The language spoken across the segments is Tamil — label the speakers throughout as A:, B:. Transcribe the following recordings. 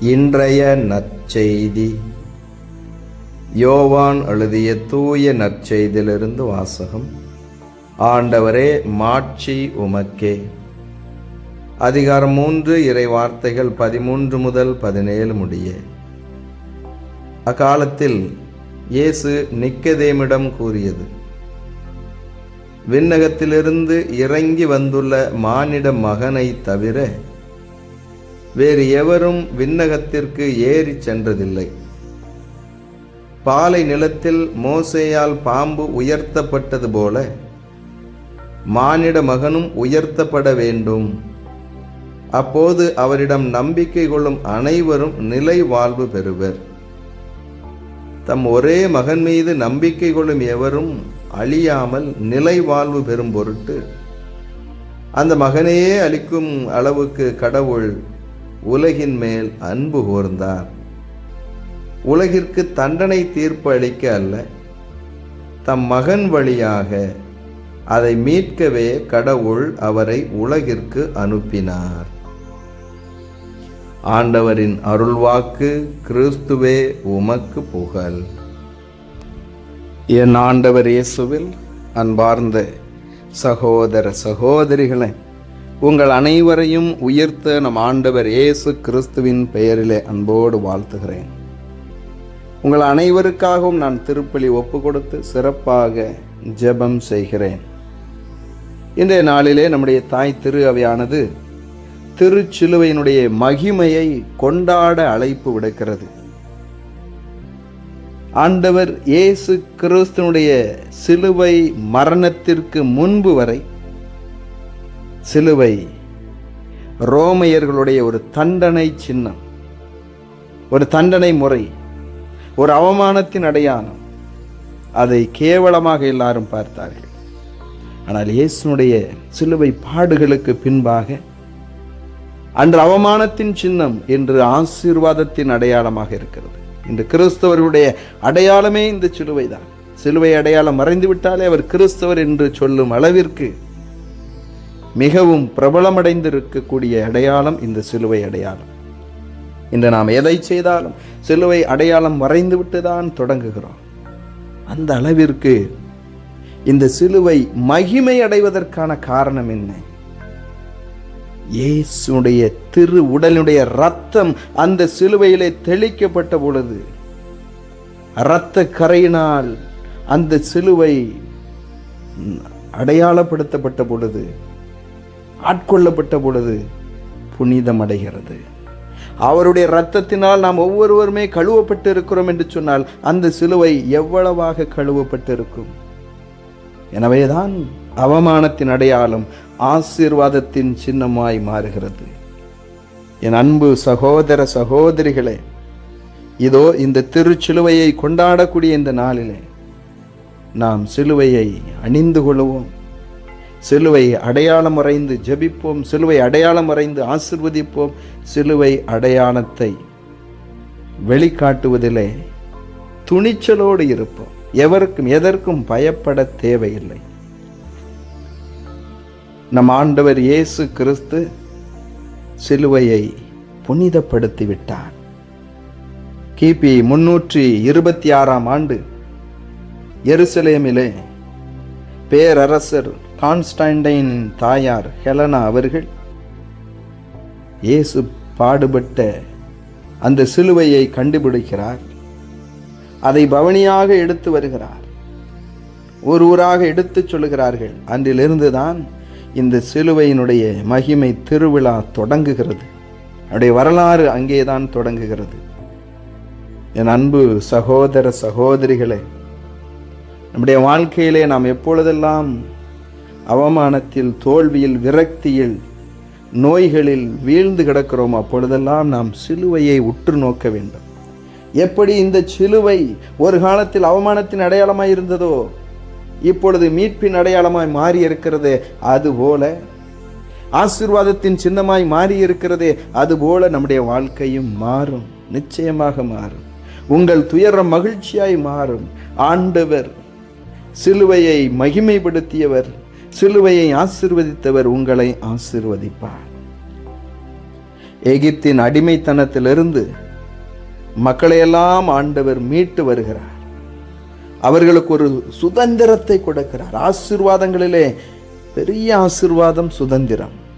A: இன்றைய நற்செய்தி. யோவான் எழுதிய தூய நற்செய்தியிலிருந்து வாசகம். ஆண்டவரே மாட்சி உமக்கே. அதிகாரம் மூன்று இறை வார்த்தைகள் பதிமூன்று முதல் பதினேழு முடிய. அக்காலத்தில் இயேசு நிக்கதேமிடம் கூறியது விண்ணகத்திலிருந்து இறங்கி வந்துள்ள மானிட மகனை தவிர வேறு எவரும் விண்ணகத்திற்கு ஏறி சென்றதில்லை. பாலை நிலத்தில் மோசேயால் பாம்பு உயர்த்தப்பட்டது போல மானிட மகனும் உயர்த்தப்பட வேண்டும். அப்போது அவரிடம் நம்பிக்கை கொள்ளும் அனைவரும் நிலை வாழ்வு பெறுவர். தம் ஒரே மகன் மீது நம்பிக்கை கொள்ளும் எவரும் அழியாமல் நிலை வாழ்வு பெறும் பொருட்டு அந்த மகனையே அளிக்கும் அளவுக்கு கடவுள் உலகின் மேல் அன்பு கூர்ந்தார். உலகிற்கு தண்டனை தீர்ப்பு அளிக்க அல்ல தம் மகன் வழியாக அதை மீட்கவே கடவுள் அவரை உலகிற்கு அனுப்பினார். ஆண்டவரின் அருள்வாக்கு கிறிஸ்துவே உமக்கு புகழ். என் ஆண்டவர் இயேசுவில் அன்பார்ந்த சகோதர சகோதரிகளை உங்கள் அனைவரையும் உயர்த்த நம் ஆண்டவர் இயேசு கிறிஸ்துவின் பெயரிலே அன்போடு வாழ்த்துகிறேன். உங்கள் அனைவருக்காகவும் நான் திருப்பலி ஒப்பு கொடுத்து சிறப்பாக ஜெபம் செய்கிறேன். இன்றைய நாளிலே நம்முடைய தாய் திரு அவையானது திருச்சிலுவையினுடைய மகிமையை கொண்டாட அழைப்பு விடுக்கிறது. ஆண்டவர் இயேசு கிறிஸ்துனுடைய சிலுவை மரணத்திற்கு முன்பு வரை சிலுவை. ரோமையர்களுடைய ஒரு தண்டனை சின்னம் ஒரு தண்டனை முறை ஒரு அவமானத்தின் அடையாளம். அதை கேவலமாக எல்லாரும் பார்த்தார்கள். ஆனால் இயேசுனுடைய சிலுவை பாடுகளுக்கு பின்பாக அன்று அவமானத்தின் சின்னம் என்று ஆசீர்வாதத்தின் அடையாளமாக இருக்கிறது. இன்று கிறிஸ்தவர்களுடைய அடையாளமே இந்த சிலுவை தான் சிலுவை அடையாளம் மறைந்து விட்டாலே அவர் கிறிஸ்தவர் என்று சொல்லும் அளவிற்கு மிகவும் பிரபலமடைந்திருக்கக்கூடிய அடையாளம் இந்த சிலுவை அடையாளம். இன்று நாம் எதை செய்தாலும் சிலுவை அடையாளம் வரைந்துவிட்டு தான் தொடங்குகிறோம். அந்த அளவிற்கு இந்த சிலுவை மகிமை அடைவதற்கான காரணம் என்ன? இயேசுடைய திரு உடலுடைய ரத்தம் அந்த சிலுவையிலே தெளிக்கப்பட்ட பொழுது இரத்த கரையினால் அந்த சிலுவை அடையாளப்படுத்தப்பட்ட பொழுது ஆட்கொள்ளப்பட்ட பொழுது புனிதம் அடைகிறது அவருடைய இரத்தத்தினால் நாம் ஒவ்வொருவருமே கழுவப்பட்டு இருக்கிறோம் என்று சொன்னால் அந்த சிலுவை எவ்வளவாக கழுவப்பட்டிருக்கும்? எனவேதான் அவமானத்தின் அடையாளம் ஆசீர்வாதத்தின் சின்னமாய் மாறுகிறது. என் அன்பு சகோதர சகோதரிகளே இதோ இந்த திருச்சிலுவையை கொண்டாடக்கூடிய இந்த நாளிலே நாம் சிலுவையை அணிந்து கொள்வோம். சிலுவை அடையாளம் மறைந்து ஜபிப்போம். சிலுவை அடையாளம் மறைந்து ஆசிர்வதிப்போம். சிலுவை அடையாளத்தை வெளிக்காட்டுவதிலே துணிச்சலோடு இருப்போம். எவருக்கும் எதற்கும் பயப்பட தேவையில்லை. நம் ஆண்டவர் இயேசு கிறிஸ்து சிலுவையை புனிதப்படுத்தி விட்டார் கிபி முன்னூற்றி இருபத்தி ஆறாம் ஆண்டு எருசலேமிலே பேரரசர் கான்ஸ்டாண்டைன் தாயார் ஹெலனா அவர்கள் இயேசு பாடுபட்ட அந்த சிலுவையை கண்டுபிடிக்கிறார். அதை பவனியாக எடுத்து வருகிறார். ஒரு ஊராக எடுத்துச் சொல்லுகிறார்கள். அன்றிலிருந்து தான் இந்த சிலுவையினுடைய மகிமை திருவிழா தொடங்குகிறது. அவருடைய வரலாறு அங்கேதான் தொடங்குகிறது. என் அன்பு சகோதர சகோதரிகளே நம்முடைய வாழ்க்கையிலே நாம் எப்பொழுதெல்லாம் அவமானத்தில் தோல்வியில் விரக்தியில் நோய்களில் வீழ்ந்து கிடக்கிறோம். அப்பொழுதெல்லாம் நாம் சிலுவையை உற்று நோக்க வேண்டும். எப்படி இந்த சிலுவை ஒரு காலத்தில் அவமானத்தின் அடையாளமாய் இருந்ததோ இப்பொழுது மீட்பின் அடையாளமாய் மாறி இருக்கிறது அதுபோல ஆசீர்வாதத்தின் சின்னமாய் மாறி இருக்கிறதே அதுபோல நம்முடைய வாழ்க்கையும் மாறும். நிச்சயமாக மாறும். உங்கள் துயரம் மகிழ்ச்சியாய் மாறும். ஆண்டவர் சிலுவையை மகிமைப்படுத்தியவர் சிலுவையை ஆசிர்வதித்தவர் உங்களை ஆசிர்வதிப்பார். எகிப்தின் அடிமைத்தனத்திலிருந்து மக்களையெல்லாம் ஆண்டவர் மீட்டு வருகிறார். அவர்களுக்கு ஒரு சுதந்திரத்தை கொடுக்கிறார். ஆசிர்வாதங்களிலே பெரிய ஆசிர்வாதம் சுதந்திரம்.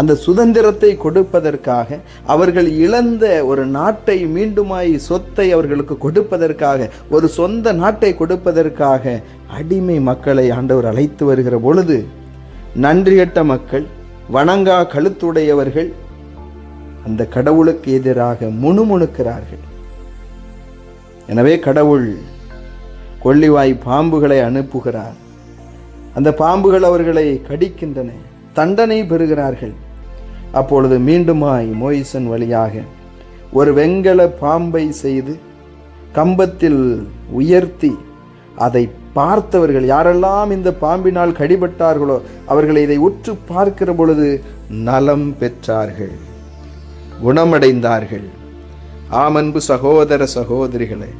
A: அந்த சுதந்திரத்தை கொடுப்பதற்காக அவர்கள் இழந்த ஒரு நாட்டை மீண்டுமாய் சொத்தை அவர்களுக்கு கொடுப்பதற்காக ஒரு சொந்த நாட்டை கொடுப்பதற்காக அடிமை மக்களை ஆண்டவர் அழைத்து வருகிற பொழுது நன்றியட்ட மக்கள் வணங்கா கழுத்துடையவர்கள் அந்த கடவுளுக்கு எதிராக முணுமுணுக்கிறார்கள். எனவே கடவுள் கொள்ளிவாய் பாம்புகளை அனுப்புகிறார். அந்த பாம்புகள் அவர்களை கடிக்கின்றன தண்டனை பெறுகிறார்கள். அப்பொழுது மீண்டுமாய் மோயிசன் வழியாக ஒரு வெங்கல பாம்பை செய்து கம்பத்தில் உயர்த்தி அதை பார்த்தவர்கள் யாரெல்லாம் இந்த பாம்பினால் கடிபட்டார்களோ அவர்கள் இதை உற்று பார்க்கிற பொழுது நலம் பெற்றார்கள் குணமடைந்தார்கள். ஆமன்பு சகோதர சகோதரிகளே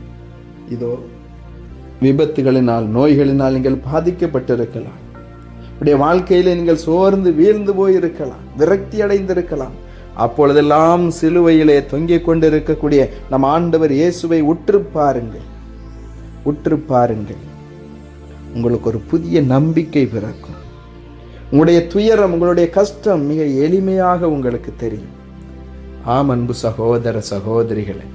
A: இதோ விபத்துகளினால் நோய்களினால் நீங்கள் பாதிக்கப்பட்டிருக்கலாம். உடைய வாழ்க்கையில் நீங்கள் சோர்ந்து வீழ்ந்து போயிருக்கலாம் விரக்தி அடைந்திருக்கலாம் அப்பொழுதெல்லாம் சிலுவையிலே தொங்கிக் கொண்டிருக்கக்கூடிய நம் ஆண்டவர் இயேசுவை உற்று பாருங்கள் உற்று பாருங்கள். உங்களுக்கு ஒரு புதிய நம்பிக்கை பிறக்கும். உங்களுடைய துயரம் உங்களுடைய கஷ்டம் மிக எளிமையாக உங்களுக்கு தெரியும். ஆம் அன்பு சகோதர சகோதரிகளே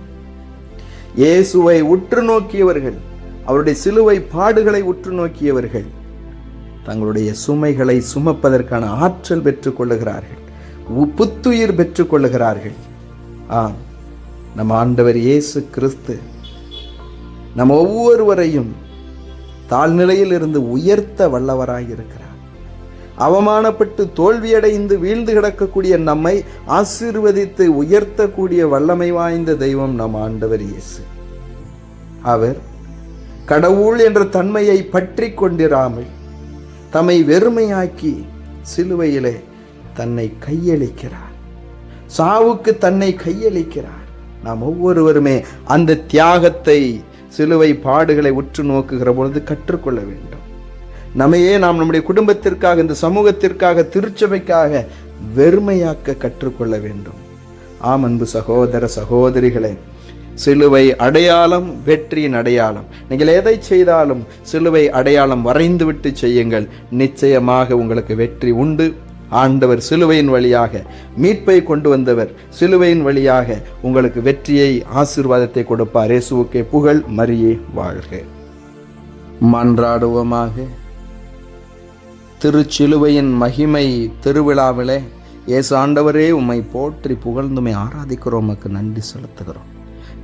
A: இயேசுவை உற்று நோக்கியவர்கள் அவருடைய சிலுவை பாடுகளை உற்று நோக்கியவர்கள் தங்களுடைய சுமைகளை சுமப்பதற்கான ஆற்றல் பெற்றுக்கொள்ளுகிறார்கள். புத்துயிர் பெற்றுக்கொள்ளுகிறார்கள். ஆம். நம் ஆண்டவர் இயேசு கிறிஸ்து நம் ஒவ்வொருவரையும் தாழ்நிலையில் இருந்து உயர்த்த வல்லவராக இருக்கிறார். அவமானப்பட்டு தோல்வியடைந்து வீழ்ந்து கிடக்கக்கூடிய நம்மை ஆசீர்வதித்து உயர்த்தக்கூடிய வல்லமை வாய்ந்த தெய்வம் நம் ஆண்டவர் இயேசு. அவர் கடவுள் என்ற தன்மையை பற்றி கொண்டிராமல் தம்மை வெறுமையாக்கி சிலுவையிலே தன்னை கையளிக்கிறார். சாவுக்கு தன்னை கையளிக்கிறார். நாம் ஒவ்வொருவருமே அந்த தியாகத்தை சிலுவை பாடுகளை உற்று நோக்குகிற பொழுது கற்றுக்கொள்ள வேண்டும். நம்மையே நாம் நம்முடைய குடும்பத்திற்காக இந்த சமூகத்திற்காக திருச்சபைக்காக வெறுமையாக்க கற்றுக்கொள்ள வேண்டும். ஆம் அன்பு சகோதர சகோதரிகளே சிலுவை அடையாளம் வெற்றியின் அடையாளம். நீங்கள் எதை செய்தாலும் சிலுவை அடையாளம் வரைந்துவிட்டு செய்யுங்கள். நிச்சயமாக உங்களுக்கு வெற்றி உண்டு. ஆண்டவர் சிலுவையின் வழியாக மீட்பை கொண்டு வந்தவர் சிலுவையின் வழியாக உங்களுக்கு வெற்றியை ஆசீர்வாதத்தை கொடுப்பார். இயேசுவுக்கே புகழ் மரியே வாழ்க. மன்றாடுவோமாக. திருச்சிலுவையின் மகிமை திருவிழாவிலே இயேசு ஆண்டவரே உம்மை போற்றி புகழ்ந்துமை ஆராதிக்கிறோம். நன்றி செலுத்துகிறோம்.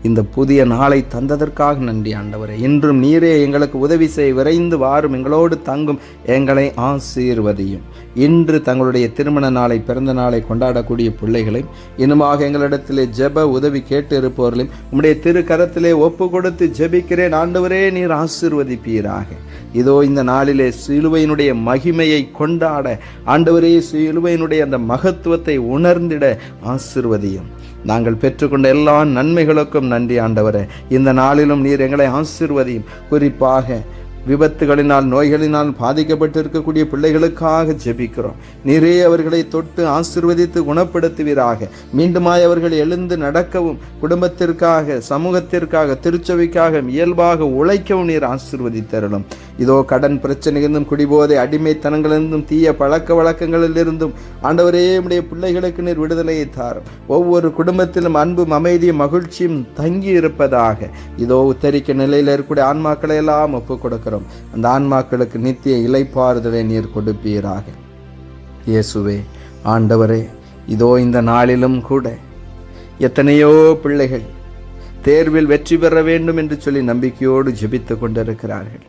A: இந்த புதிய நாளை தந்ததற்காக நன்றி ஆண்டவரே. இன்றும் நீரே எங்களுக்கு உதவி செய் விரைந்து வாரும் எங்களோடு தங்கும் எங்களை ஆசீர்வதியும். இன்று தங்களுடைய திருமண நாளை பிறந்த நாளை கொண்டாடக்கூடிய பிள்ளைகளையும் இன்னுமாக எங்களிடத்திலே ஜெப உதவி கேட்டு இருப்பவர்களையும் உம்முடைய திரு கரத்திலே ஒப்பு கொடுத்து ஜெபிக்கிறேன் ஆண்டவரே நீர் ஆசீர்வதிப்பீராக. இதோ இந்த நாளிலே சிலுவையினுடைய மகிமையை கொண்டாட ஆண்டவரே சிலுவையினுடைய அந்த மகத்துவத்தை உணர்ந்திட ஆசிர்வதியும். நாங்கள் பெற்றுக்கொண்ட எல்லா நன்மைகளுக்கும் நன்றி ஆண்டவரே. இந்த நாளிலும் நீர் எங்களை ஆசிர்வதியும். குறிப்பாக விபத்துகளினால் நோய்களினால் பாதிக்கப்பட்டிருக்கக்கூடிய பிள்ளைகளுக்காக ஜெபிக்கிறோம். நீரே அவர்களை தொட்டு ஆசிர்வதித்து குணப்படுத்துவீராக. மீண்டுமாய் அவர்கள் எழுந்து நடக்கவும் குடும்பத்திற்காக சமூகத்திற்காக திருச்சபைக்காக இயல்பாக உழைக்கவும் நீர் ஆசிர்வதித்தரலும் இதோ கடன் பிரச்சனைகளிருந்தும் குடிபோதை அடிமைத்தனங்களிலிருந்தும் தீய பழக்க வழக்கங்களிலிருந்தும் ஆண்டவரே உடைய பிள்ளைகளுக்கு நீர் விடுதலையை தாரும். ஒவ்வொரு குடும்பத்திலும் அன்பும் அமைதியும் மகிழ்ச்சியும் தங்கி இருப்பதாக இதோ உத்தரிக்க நிலையில் இருக்கக்கூடிய ஆன்மாக்களை எல்லாம் ஒப்புக் கொடுக்கிறோம். அந்த ஆன்மாக்களுக்கு நித்திய இலைப்பாறுதலை நீர் கொடுப்பீராக. இயேசுவே ஆண்டவரே இதோ இந்த நாளிலும் கூட எத்தனையோ பிள்ளைகள் தேர்வில் வெற்றி பெற வேண்டும் என்று சொல்லி நம்பிக்கையோடு ஜெபித்து கொண்டிருக்கிறார்கள்.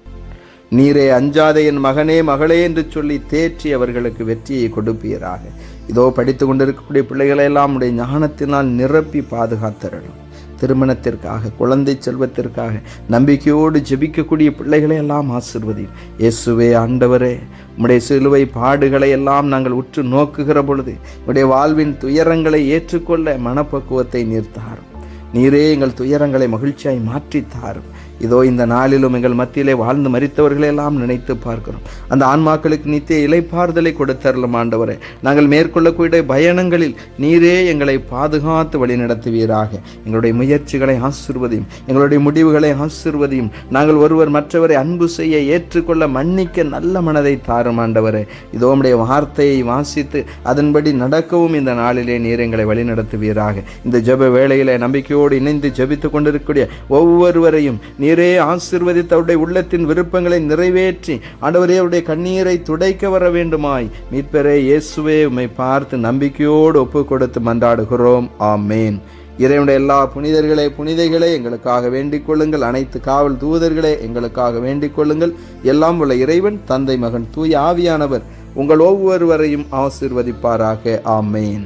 A: நீரே அஞ்சாதே என் மகனே மகளே என்று சொல்லி தேற்றி அவர்களுக்கு வெற்றியை கொடுப்பீராக. இதோ படித்து கொண்டிருக்கக்கூடிய பிள்ளைகளெல்லாம் உடைய ஞானத்தினால் நிரப்பி பாதுகாத்தரணும். திருமணத்திற்காக குழந்தை செல்வத்திற்காக நம்பிக்கையோடு ஜெபிக்கக்கூடிய பிள்ளைகளை எல்லாம் ஆசிர்வதியும். இயேசுவே ஆண்டவரே உடைய சிலுவை பாடுகளை எல்லாம் நாங்கள் உற்று நோக்குகிற பொழுது உடைய வாழ்வின் துயரங்களை ஏற்றுக்கொள்ள மனப்பக்குவத்தை நீர் தாரும் நீரே எங்கள் துயரங்களை மகிழ்ச்சியாய் மாற்றித்தாரும். இதோ இந்த நாளிலும் எங்கள் மத்தியிலே வாழ்ந்து மறித்தவர்களை எல்லாம் நினைத்து பார்க்கிறோம். அந்த ஆன்மாக்களுக்கு நித்திய இலைப்பாறுதலை கொடுத்தரலும் ஆண்டவரே. நாங்கள் மேற்கொள்ளக்கூடிய பயணங்களில் நீரே எங்களை பாதுகாத்து வழி நடத்துவீராக எங்களுடைய முயற்சிகளை ஆசிர்வதையும் எங்களுடைய முடிவுகளை ஆசிர்வதையும். நாங்கள் ஒருவர் மற்றவரை அன்பு செய்ய ஏற்றுக்கொள்ள மன்னிக்க நல்ல மனதை தாரும் ஆண்டவரே. இதோ உடைய வார்த்தையை வாசித்து அதன்படி நடக்கவும் இந்த நாளிலே நீர் எங்களை வழிநடத்துவீராக. இந்த ஜெப வேளையிலே நம்பிக்கையோடு இணைந்து ஜெபித்துக் கொண்டிருக்கக்கூடிய ஒவ்வொருவரையும் நீரே ஆசிர்வதித்து அவருடைய உள்ளத்தின் விருப்பங்களை நிறைவேற்றி ஆண்டவரே அவருடைய கண்ணீரை துடைக்க வர வேண்டுமாய். மீட்பரே இயேசுவே உம்மை பார்த்து நம்பிக்கையோடு ஒப்பு கொடுத்து மன்றாடுகிறோம். ஆமேன். இறைவனுடைய எல்லா புனிதர்களே புனிதைகளே எங்களுக்காக வேண்டிக் கொள்ளுங்கள். அனைத்து காவல் தூதர்களே எங்களுக்காக வேண்டிக் கொள்ளுங்கள். எல்லாம் உள்ள இறைவன் தந்தை மகன் தூய ஆவியானவர் உங்கள் ஒவ்வொருவரையும் ஆசிர்வதிப்பாராக. ஆமேன்.